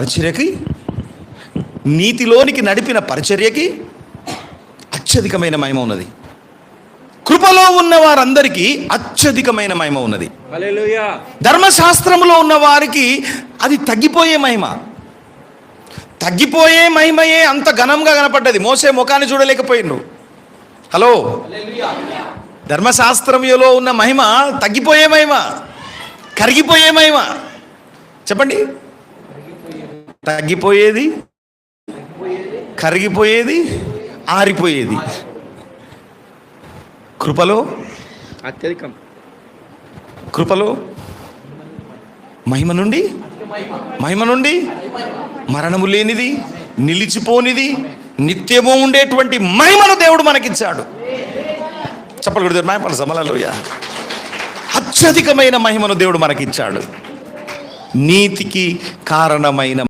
పరిచర్యకి నీతిలోనికి నడిపిన పరిచర్యకి అత్యధికమైన మహిమ ఉన్నది. కృపలో ఉన్న వారందరికీ అత్యధికమైన మహిమ ఉన్నది. ధర్మశాస్త్రంలో ఉన్న వారికి అది తగ్గిపోయే మహిమ. తగ్గిపోయే మహిమయే అంత ఘనంగా కనపడ్డది. మోసే ముఖాన్ని చూడలేకపోయిండు. హలో? ధర్మశాస్త్రంలో ఉన్న మహిమ తగ్గిపోయే మహిమ. కరిగిపోయే మహిమ. చెప్పండి. తగ్గిపోయేది కరిగిపోయేది ఆరిపోయేది. కృపలో అత్యధికం. కృపలో మహిమ నుండి మహిమ నుండి మరణము లేనిది నిలిచిపోనిది నిత్యము ఉండేటువంటి మహిమను దేవుడు మనకిచ్చాడు. చెప్పకూడదు మాయపల సమలలోయ అత్యధికమైన మహిమను దేవుడు మనకిచ్చాడు. నీతికి కారణమైన